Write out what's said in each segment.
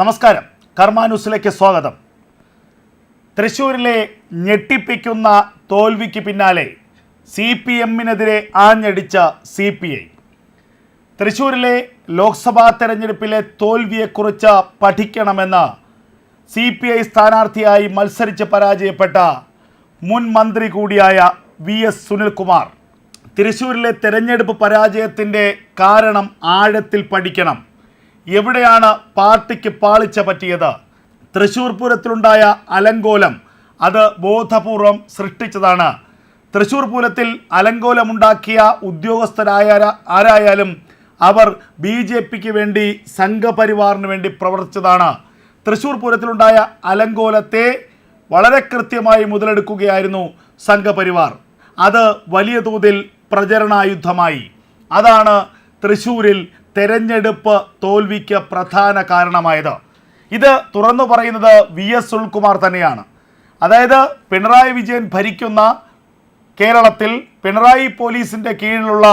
നമസ്കാരം. കർമാന്യൂസിലേക്ക് സ്വാഗതം. തൃശൂരിലെ ഞെട്ടിപ്പിക്കുന്ന തോൽവിക്ക് പിന്നാലെ സി പി എമ്മിനെതിരെ ആഞ്ഞടിച്ച സി പി ഐ. തൃശ്ശൂരിലെ ലോക്സഭാ തെരഞ്ഞെടുപ്പിലെ തോൽവിയെക്കുറിച്ച് പഠിക്കണമെന്ന് സി പി ഐ സ്ഥാനാർത്ഥിയായി മത്സരിച്ച് പരാജയപ്പെട്ട മുൻ മന്ത്രി കൂടിയായ വി എസ് സുനിൽകുമാർ. തൃശൂരിലെ തെരഞ്ഞെടുപ്പ് പരാജയത്തിന്റെ കാരണം ആഴത്തിൽ പഠിക്കണം. എവിടെയാണ് പാർട്ടിക്ക് പാളിച്ച പറ്റിയത്? തൃശൂർ പൂരത്തിലുണ്ടായ അലങ്കോലം അത് ബോധപൂർവം സൃഷ്ടിച്ചതാണ്. തൃശൂർ പൂരത്തിൽ അലങ്കോലമുണ്ടാക്കിയ ഉദ്യോഗസ്ഥരായ ആരായാലും അവർ ബി ജെ പിക്ക് വേണ്ടി സംഘപരിവാറിന് വേണ്ടി പ്രവർത്തിച്ചതാണ്. തൃശൂർ പൂരത്തിലുണ്ടായ അലങ്കോലത്തെ വളരെ കൃത്യമായി മുതലെടുക്കുകയായിരുന്നു സംഘപരിവാർ. അത് വലിയ തോതിൽ പ്രചരണായുദ്ധമായി അതാണ് തൃശ്ശൂരിൽ തെരഞ്ഞെടുപ്പ് തോൽവിക്ക് പ്രധാന കാരണമായത്. ഇത് തുറന്നു പറയുന്നത് വി എസ് സുൽകുമാർ തന്നെയാണ്. അതായത് പിണറായി വിജയൻ ഭരിക്കുന്ന കേരളത്തിൽ പിണറായി പോലീസിന്റെ കീഴിലുള്ള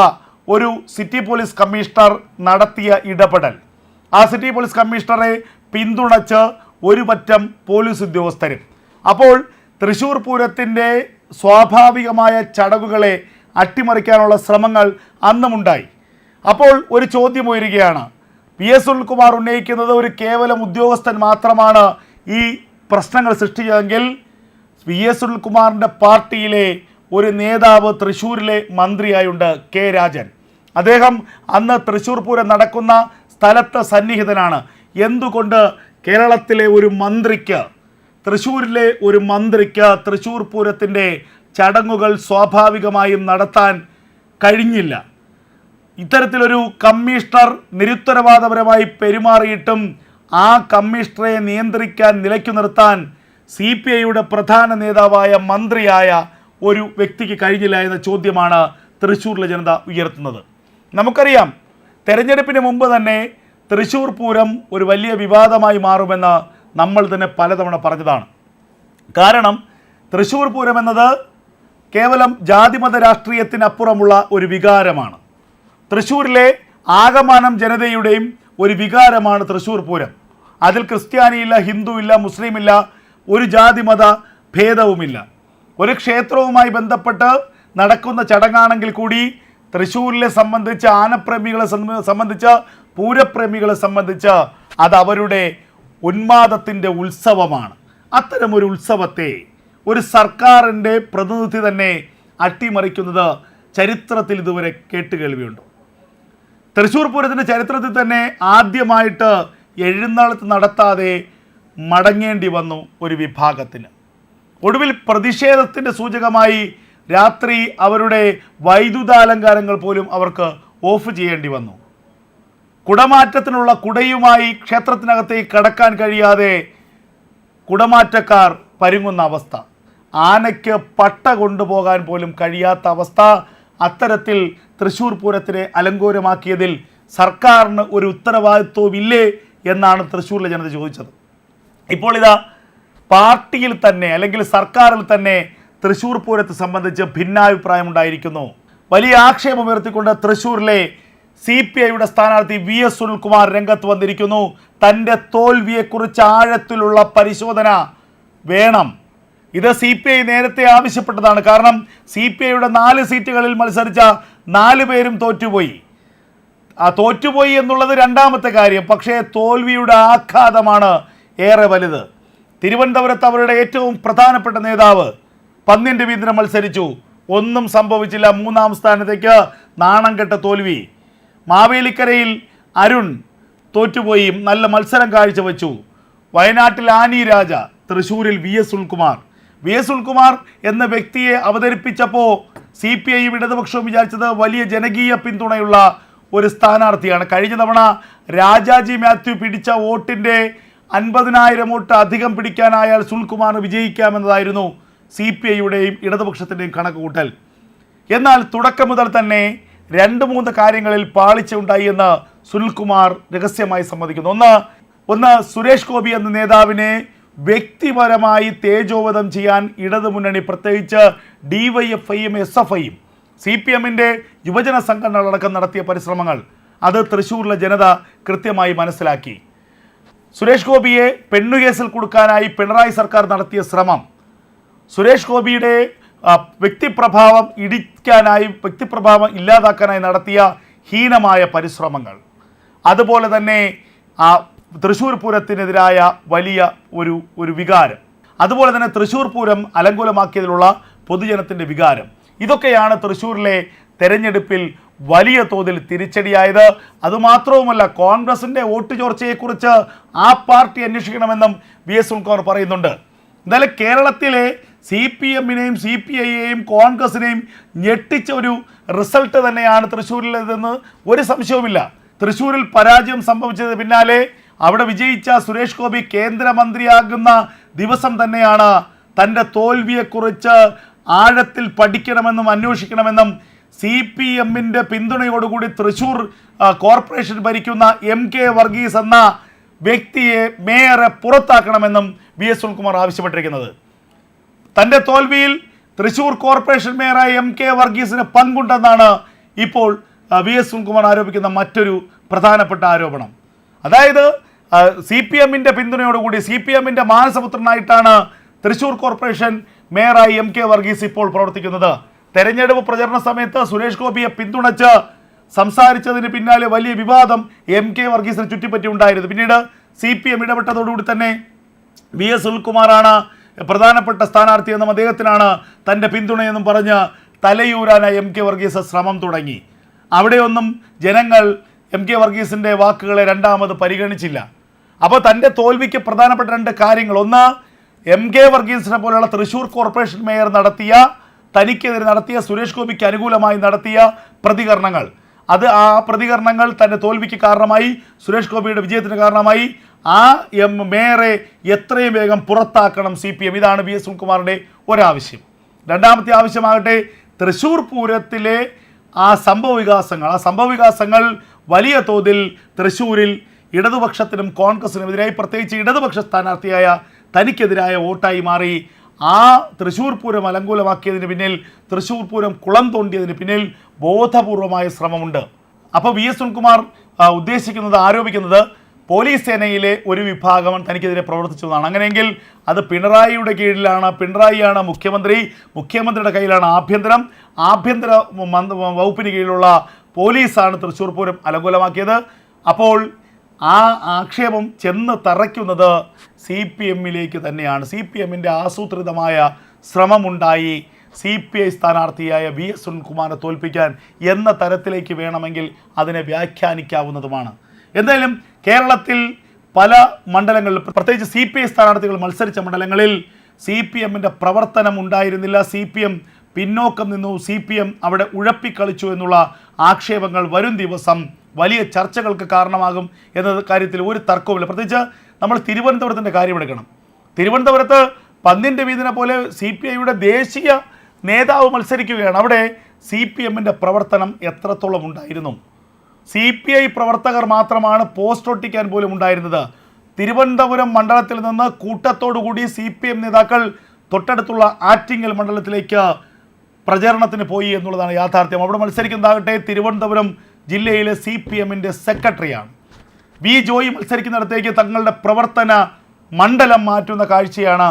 ഒരു സിറ്റി പോലീസ് കമ്മീഷണർ നടത്തിയ ഇടപെടൽ. ആ സിറ്റി പോലീസ് കമ്മീഷണറെ പിന്തുണച്ച് ഒരു പറ്റം പോലീസ് ഉദ്യോഗസ്ഥരും. അപ്പോൾ തൃശ്ശൂർ പൂരത്തിന്റെ സ്വാഭാവികമായ ചടങ്ങുകളെ അട്ടിമറിക്കാനുള്ള ശ്രമങ്ങൾ അന്നുമുണ്ടായി. അപ്പോൾ ഒരു ചോദ്യം ഉയരുകയാണ്. പി എസ് സുനിൽകുമാർ ഉന്നയിക്കുന്നത് ഒരു കേവലം ഉദ്യോഗസ്ഥൻ മാത്രമാണ് ഈ പ്രശ്നങ്ങൾ സൃഷ്ടിച്ചതെങ്കിൽ പി എസ് സുനിൽകുമാറിന്റെ പാർട്ടിയിലെ ഒരു നേതാവ് തൃശ്ശൂരിലെ മന്ത്രിയായുണ്ട് കെ രാജൻ. അദ്ദേഹം അന്ന് തൃശ്ശൂർ പൂരം നടക്കുന്ന സ്ഥലത്ത് സന്നിഹിതനാണ്. എന്തുകൊണ്ട് കേരളത്തിലെ ഒരു മന്ത്രിക്ക് തൃശ്ശൂരിലെ ഒരു മന്ത്രിക്ക് തൃശ്ശൂർ പൂരത്തിന്റെ ചടങ്ങുകൾ സ്വാഭാവികമായും നടത്താൻ കഴിഞ്ഞില്ല? ഇത്തരത്തിലൊരു കമ്മീഷണർ നിരുത്തരവാദപരമായി പെരുമാറിയിട്ടും ആ കമ്മീഷണറെ നിയന്ത്രിക്കാൻ നിലയ്ക്കു നിർത്താൻ സി പി ഐയുടെ പ്രധാന നേതാവായ മന്ത്രിയായ ഒരു വ്യക്തിക്ക് കഴിഞ്ഞില്ല എന്ന ചോദ്യമാണ് തൃശ്ശൂരിലെ ജനത ഉയർത്തുന്നത്. നമുക്കറിയാം തെരഞ്ഞെടുപ്പിന് മുമ്പ് തന്നെ തൃശ്ശൂർ പൂരം ഒരു വലിയ വിവാദമായി മാറുമെന്ന് നമ്മൾ തന്നെ പലതവണ പറഞ്ഞതാണ്. കാരണം തൃശ്ശൂർ പൂരം എന്നത് കേവലം ജാതിമത രാഷ്ട്രീയത്തിനപ്പുറമുള്ള ഒരു വികാരമാണ്. തൃശ്ശൂരിലെ ആകമാനം ജനതയുടെയും ഒരു വികാരമാണ് തൃശ്ശൂർ പൂരം. അതിൽ ക്രിസ്ത്യാനിയില്ല ഹിന്ദുവില്ല മുസ്ലിമില്ല ഒരു ജാതി മത ഭേദവുമില്ല. ഒരു ക്ഷേത്രവുമായി ബന്ധപ്പെട്ട് നടക്കുന്ന ചടങ്ങാണെങ്കിൽ കൂടി തൃശ്ശൂരിലെ സംബന്ധിച്ച് ആനപ്രേമികളെ സംബ- സംബന്ധിച്ച് പൂരപ്രേമികളെ സംബന്ധിച്ച് അത് അവരുടെ ഉന്മാദത്തിന്റെ ഉത്സവമാണ്. അത്തരമൊരു ഉത്സവത്തെ ഒരു സർക്കാരിന്റെ പ്രതിനിധി തന്നെ അട്ടിമറിക്കുന്നത് ചരിത്രത്തിൽ ഇതുവരെ കേട്ടുകേൾവിയുണ്ട്. തൃശ്ശൂർ പൂരത്തിന്റെ ചരിത്രത്തിൽ തന്നെ ആദ്യമായിട്ട് എഴുന്നള്ളത്ത് നടത്താതെ മടങ്ങേണ്ടി വന്നു ഒരു വിഭാഗത്തിന്. ഒടുവിൽ പ്രതിഷേധത്തിന്റെ സൂചകമായി രാത്രി അവരുടെ വൈദ്യുതാലങ്കാരങ്ങൾ പോലും അവർക്ക് ഓഫ് ചെയ്യേണ്ടി വന്നു. കുടമാറ്റത്തിനുള്ള കുടയുമായി ക്ഷേത്രത്തിനകത്തേക്ക് കടക്കാൻ കഴിയാതെ കുടമാറ്റക്കാർ പരുങ്ങുന്ന അവസ്ഥ. ആനയ്ക്ക് പട്ട കൊണ്ടുപോകാൻ പോലും കഴിയാത്ത അവസ്ഥ. അത്തരത്തിൽ തൃശ്ശൂർ പൂരത്തിനെ അലങ്കോരമാക്കിയതിൽ സർക്കാരിന് ഒരു ഉത്തരവാദിത്വവും ഇല്ലേ എന്നാണ് തൃശ്ശൂരിലെ ജനത ചോദിച്ചത്. ഇപ്പോൾ ഇതാ പാർട്ടിയിൽ തന്നെ അല്ലെങ്കിൽ സർക്കാരിൽ തന്നെ തൃശ്ശൂർ പൂരത്തെ സംബന്ധിച്ച് ഭിന്നാഭിപ്രായം ഉണ്ടായിരിക്കുന്നു വലിയ ആക്ഷേപം ഉയർത്തിക്കൊണ്ട് തൃശ്ശൂരിലെ സി പി ഐയുടെ സ്ഥാനാർത്ഥി വി എസ് സുനിൽകുമാർ രംഗത്ത് വന്നിരിക്കുന്നു. തന്റെ തോൽവിയെക്കുറിച്ച് ആഴത്തിലുള്ള പരിശോധന വേണം. ഇത് സി പി ഐ നേരത്തെ ആവശ്യപ്പെട്ടതാണ്. കാരണം സി പി ഐയുടെ നാല് സീറ്റുകളിൽ മത്സരിച്ച നാല് പേരും തോറ്റുപോയി. ആ തോറ്റുപോയി എന്നുള്ളത് രണ്ടാമത്തെ കാര്യം. പക്ഷേ തോൽവിയുടെ ആഘാതമാണ് ഏറെ വലുത്. തിരുവനന്തപുരത്ത് അവരുടെ ഏറ്റവും പ്രധാനപ്പെട്ട നേതാവ് പന്നിൻ രവീന്ദ്രൻ മത്സരിച്ചു. ഒന്നും സംഭവിച്ചില്ല. മൂന്നാം സ്ഥാനത്തേക്ക് നാണം കെട്ട തോൽവി. മാവേലിക്കരയിൽ അരുൺ തോറ്റുപോയി. നല്ല മത്സരം കാഴ്ചവെച്ചു. വയനാട്ടിൽ ആനി രാജ തൃശ്ശൂരിൽ V S Sunilkumar V S Sunilkumar എന്ന വ്യക്തിയെ അവതരിപ്പിച്ചപ്പോൾ സി പി ഐയും ഇടതുപക്ഷവും വിചാരിച്ചത് വലിയ ജനകീയ പിന്തുണയുള്ള ഒരു സ്ഥാനാർത്ഥിയാണ്. കഴിഞ്ഞ തവണ രാജാജി മാത്യു പിടിച്ച വോട്ടിന്റെ അൻപതിനായിരം വോട്ട് അധികം പിടിക്കാനായാൽ സുൽകുമാർ വിജയിക്കാമെന്നതായിരുന്നു സി പി ഐയുടെയും ഇടതുപക്ഷത്തിന്റെയും കണക്ക് കൂട്ടൽ എന്നാൽ തുടക്കം മുതൽ തന്നെ രണ്ട് മൂന്ന് കാര്യങ്ങളിൽ പാളിച്ച ഉണ്ടായി എന്ന് സുനിൽകുമാർ രഹസ്യമായി സമ്മതിക്കുന്നു. ഒന്ന് ഒന്ന് സുരേഷ് ഗോപി എന്ന നേതാവിനെ വ്യക്തിപരമായി തേജോവധം ചെയ്യാൻ ഇടതുമുന്നണി പ്രത്യേകിച്ച് ഡി വൈ എഫ് ഐയും എസ് എഫ് ഐയും സി പി എമ്മിന്റെ യുവജന സംഘടനകളടക്കം നടത്തിയ പരിശ്രമങ്ങൾ അത് തൃശ്ശൂരിലെ ജനത കൃത്യമായി മനസ്സിലാക്കി. സുരേഷ് ഗോപിയെ പെണ്ണുകേസിൽ കൊടുക്കാനായി പിണറായി സർക്കാർ നടത്തിയ ശ്രമം സുരേഷ് ഗോപിയുടെ വ്യക്തിപ്രഭാവം ഇടിക്കാനായി വ്യക്തിപ്രഭാവം ഇല്ലാതാക്കാനായി നടത്തിയ ഹീനമായ പരിശ്രമങ്ങൾ. അതുപോലെ തന്നെ തൃശ്ശൂർ പൂരത്തിനെതിരായ വലിയ ഒരു ഒരു വികാരം. അതുപോലെ തന്നെ തൃശ്ശൂർ പൂരം അലങ്കൂലമാക്കിയതിലുള്ള പൊതുജനത്തിന്റെ വികാരം. ഇതൊക്കെയാണ് തൃശ്ശൂരിലെ തെരഞ്ഞെടുപ്പിൽ വലിയ തോതിൽ തിരിച്ചടിയായത്. അതുമാത്രവുമല്ല കോൺഗ്രസിന്റെ വോട്ട് ചോർച്ചയെക്കുറിച്ച് ആ പാർട്ടി അന്വേഷിക്കണമെന്നും വി എസ് സുൽഖാർ പറയുന്നുണ്ട്. എന്തായാലും കേരളത്തിലെ സി പി എമ്മിനെയും സി പി ഐയെയും കോൺഗ്രസിനെയും ഞെട്ടിച്ച ഒരു റിസൾട്ട് തന്നെയാണ് തൃശ്ശൂരിലേതെന്ന് ഒരു സംശയവുമില്ല. തൃശ്ശൂരിൽ പരാജയം സംഭവിച്ചത് പിന്നാലെ അവിടെ വിജയിച്ച സുരേഷ് ഗോപി കേന്ദ്രമന്ത്രിയാകുന്ന ദിവസം തന്നെയാണ് തന്റെ തോൽവിയെക്കുറിച്ച് ആഴത്തിൽ പഠിക്കണമെന്നും അന്വേഷിക്കണമെന്നും സി പി എമ്മിന്റെ പിന്തുണയോടുകൂടി തൃശൂർ കോർപ്പറേഷൻ ഭരിക്കുന്ന എം കെ വർഗീസ് എന്ന വ്യക്തിയെ മേയറെ പുറത്താക്കണമെന്നും വി എസ് സുനിൽകുമാർ ആവശ്യപ്പെട്ടിരിക്കുന്നത്. തന്റെ തോൽവിയിൽ തൃശൂർ കോർപ്പറേഷൻ മേയറായ എം കെ വർഗീസിന് പങ്കുണ്ടെന്നാണ് ഇപ്പോൾ വി എസ് സുനിൽകുമാർ ആരോപിക്കുന്ന മറ്റൊരു പ്രധാനപ്പെട്ട ആരോപണം. അതായത് സി പി എമ്മിന്റെ പിന്തുണയോടുകൂടി സി പി എമ്മിന്റെ മാനസപുത്രനായിട്ടാണ് തൃശൂർ കോർപ്പറേഷൻ മേയറായി എം കെ വർഗീസ് ഇപ്പോൾ പ്രവർത്തിക്കുന്നത്. തെരഞ്ഞെടുപ്പ് പ്രചരണ സമയത്ത് സുരേഷ് ഗോപിയെ പിന്തുണച്ച് സംസാരിച്ചതിന് പിന്നാലെ വലിയ വിവാദം എം കെ വർഗീസിന് ചുറ്റിപ്പറ്റി ഉണ്ടായിരുന്നു. പിന്നീട് സി പി എം ഇടപെട്ടതോടുകൂടി തന്നെ വി എസ് സുനിൽകുമാറാണ് പ്രധാനപ്പെട്ട സ്ഥാനാർത്ഥിയെന്നും അദ്ദേഹത്തിനാണ് തന്റെ പിന്തുണയെന്നും പറഞ്ഞ് തലയൂരാനായി എം കെ വർഗീസ് ശ്രമം തുടങ്ങി. അവിടെയൊന്നും ജനങ്ങൾ എം കെ വർഗീസിന്റെ വാക്കുകളെ രണ്ടാമത് പരിഗണിച്ചില്ല. അപ്പോൾ തന്റെ തോൽവിക്ക് പ്രധാനപ്പെട്ട രണ്ട് കാര്യങ്ങൾ. ഒന്ന് എം കെ വർഗീസിനെ പോലെയുള്ള തൃശ്ശൂർ കോർപ്പറേഷൻ മേയർ നടത്തിയ തനിക്കെതിരെ നടത്തിയ സുരേഷ് ഗോപിക്ക് അനുകൂലമായി നടത്തിയ പ്രതികരണങ്ങൾ. അത് ആ പ്രതികരണങ്ങൾ തന്റെ തോൽവിക്ക് കാരണമായി സുരേഷ് ഗോപിയുടെ വിജയത്തിന് കാരണമായി. ആ എം മേയറെ എത്രയും വേഗം പുറത്താക്കണം സി പി എം. ഇതാണ് വി എസ് സുനിൽകുമാറിന്റെ ഒരാവശ്യം. രണ്ടാമത്തെ ആവശ്യമാകട്ടെ തൃശ്ശൂർ പൂരത്തിലെ ആ സംഭവ വികാസങ്ങൾ ആ സംഭവ വികാസങ്ങൾ വലിയ തോതിൽ തൃശ്ശൂരിൽ ഇടതുപക്ഷത്തിനും കോൺഗ്രസിനും എതിരായി പ്രത്യേകിച്ച് ഇടതുപക്ഷ സ്ഥാനാർത്ഥിയായ തനിക്കെതിരായ വോട്ടായി മാറി. ആ തൃശ്ശൂർ പൂരം അലങ്കൂലമാക്കിയതിന് പിന്നിൽ തൃശ്ശൂർ പൂരം കുളം തോണ്ടിയതിന് പിന്നിൽ ബോധപൂർവമായ ശ്രമമുണ്ട്. അപ്പോൾ വി എസ് സുനിൽകുമാർ ആ, ഉദ്ദേശിക്കുന്നത് ആരോപിക്കുന്നത് പോലീസ് സേനയിലെ ഒരു വിഭാഗം തനിക്കെതിരെ പ്രവർത്തിച്ചതാണ്. അങ്ങനെയെങ്കിൽ അത് പിണറായിയുടെ കീഴിലാണ് പിണറായിയാണ് മുഖ്യമന്ത്രി മുഖ്യമന്ത്രിയുടെ കയ്യിലാണ് ആഭ്യന്തരം. ആഭ്യന്തര വകുപ്പിന് കീഴിലുള്ള പോലീസാണ് തൃശ്ശൂർ പൂരം അലങ്കൂലമാക്കിയത്. അപ്പോൾ ആ ആക്ഷേപം ചെന്ന് തറയ്ക്കുന്നത് സി പി എമ്മിലേക്ക് തന്നെയാണ്. സി പി എമ്മിന്റെ ആസൂത്രിതമായ ശ്രമമുണ്ടായി. സി പി ഐ സ്ഥാനാർത്ഥിയായ വി എസ് സുനിൽകുമാറിനെ തോൽപ്പിക്കാൻ എന്ന തരത്തിലേക്ക് വേണമെങ്കിൽ അതിനെ വ്യാഖ്യാനിക്കാവുന്നതുമാണ്. എന്തായാലും കേരളത്തിൽ പല മണ്ഡലങ്ങളിൽ പ്രത്യേകിച്ച് സി പി ഐ സ്ഥാനാർത്ഥികൾ മത്സരിച്ച മണ്ഡലങ്ങളിൽ സി പി എമ്മിന്റെ പ്രവർത്തനം ഉണ്ടായിരുന്നില്ല. സി പി എം പിന്നോക്കം നിന്നു. സി പി എം അവിടെ ഉഴപ്പിക്കളിച്ചു എന്നുള്ള ആക്ഷേപങ്ങൾ വരും ദിവസം വലിയ ചർച്ചകൾക്ക് കാരണമാകും എന്ന കാര്യത്തിൽ ഒരു തർക്കവുമില്ല. പ്രത്യേകിച്ച് നമ്മൾ തിരുവനന്തപുരത്തിന്റെ കാര്യമെടുക്കണം തിരുവനന്തപുരത്ത് പന്നിന്റെ വീതിനെ പോലെ സി പി ഐയുടെ ദേശീയ നേതാവ് മത്സരിക്കുകയാണ്. അവിടെ സി പി എമ്മിന്റെ പ്രവർത്തനം എത്രത്തോളം ഉണ്ടായിരുന്നു? സി പി ഐ പ്രവർത്തകർ മാത്രമാണ് പോസ്റ്റ് ഒട്ടിക്കാൻ പോലും ഉണ്ടായിരുന്നത്. തിരുവനന്തപുരം മണ്ഡലത്തിൽ നിന്ന് കൂട്ടത്തോടുകൂടി സി പി എം നേതാക്കൾ തൊട്ടടുത്തുള്ള ആറ്റിങ്ങൽ മണ്ഡലത്തിലേക്ക് പ്രചരണത്തിന് പോയി എന്നുള്ളതാണ് യാഥാർത്ഥ്യം. അവിടെ മത്സരിക്കുന്നതാകട്ടെ തിരുവനന്തപുരം ജില്ലയിലെ സി പി എമ്മിന്റെ സെക്രട്ടറിയാണ്. വി ജോയി മത്സരിക്കുന്നിടത്തേക്ക് തങ്ങളുടെ പ്രവർത്തന മണ്ഡലം മാറ്റുന്ന കാഴ്ചയാണ്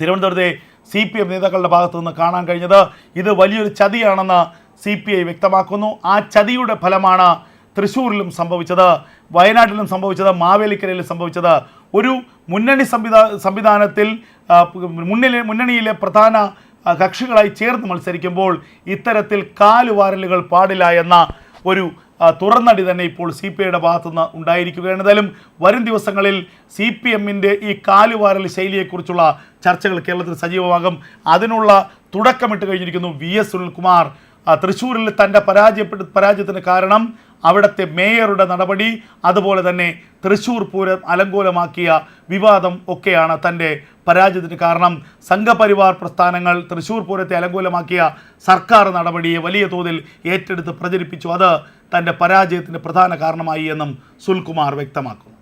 തിരുവനന്തപുരത്തെ സി പി എം നേതാക്കളുടെ ഭാഗത്തു നിന്ന് കാണാൻ കഴിഞ്ഞത്. ഇത് വലിയൊരു ചതിയാണെന്ന് സി പി ഐ വ്യക്തമാക്കുന്നു. ആ ചതിയുടെ ഫലമാണ് തൃശ്ശൂരിലും സംഭവിച്ചത് വയനാട്ടിലും സംഭവിച്ചത് മാവേലിക്കരയിലും സംഭവിച്ചത്. ഒരു മുന്നണി സംവിധാ സംവിധാനത്തിൽ മുന്നിലെ മുന്നണിയിലെ പ്രധാന കക്ഷികളായി ചേർന്ന് മത്സരിക്കുമ്പോൾ ഇത്തരത്തിൽ കാലുവാരലുകൾ പാടില്ല എന്ന ഒരു തുറന്നടി തന്നെ ഇപ്പോൾ സി പി ഐയുടെ ഭാഗത്തുനിന്ന് ഉണ്ടായിരിക്കുകയാണ്. എന്തായാലും വരും ദിവസങ്ങളിൽ സി പി എമ്മിന്റെ ഈ കാലുവാരൽ ശൈലിയെക്കുറിച്ചുള്ള ചർച്ചകൾ കേരളത്തിൽ സജീവമാകും. അതിനുള്ള തുടക്കമിട്ട് കഴിഞ്ഞിരിക്കുന്നു വി എസ് സുനിൽകുമാർ. തൃശ്ശൂരിൽ തന്റെ പരാജയപ്പെട്ട പരാജയത്തിന് കാരണം അവിടുത്തെ മേയറുടെ നടപടി അതുപോലെ തന്നെ തൃശ്ശൂർ പൂരം അലങ്കോലമാക്കിയ വിവാദം ഒക്കെയാണ് തന്റെ പരാജയത്തിന് കാരണം. സംഘപരിവാർ പ്രസ്ഥാനങ്ങൾ തൃശ്ശൂർ പൂരത്തെ അലങ്കോലമാക്കിയ സർക്കാർ നടപടിയെ വലിയ തോതിൽ ഏറ്റെടുത്ത് പ്രചരിപ്പിച്ചു. അത് തന്റെ പരാജയത്തിന്റെ പ്രധാന കാരണമായി എന്നും സുൽകുമാർ വ്യക്തമാക്കുന്നു.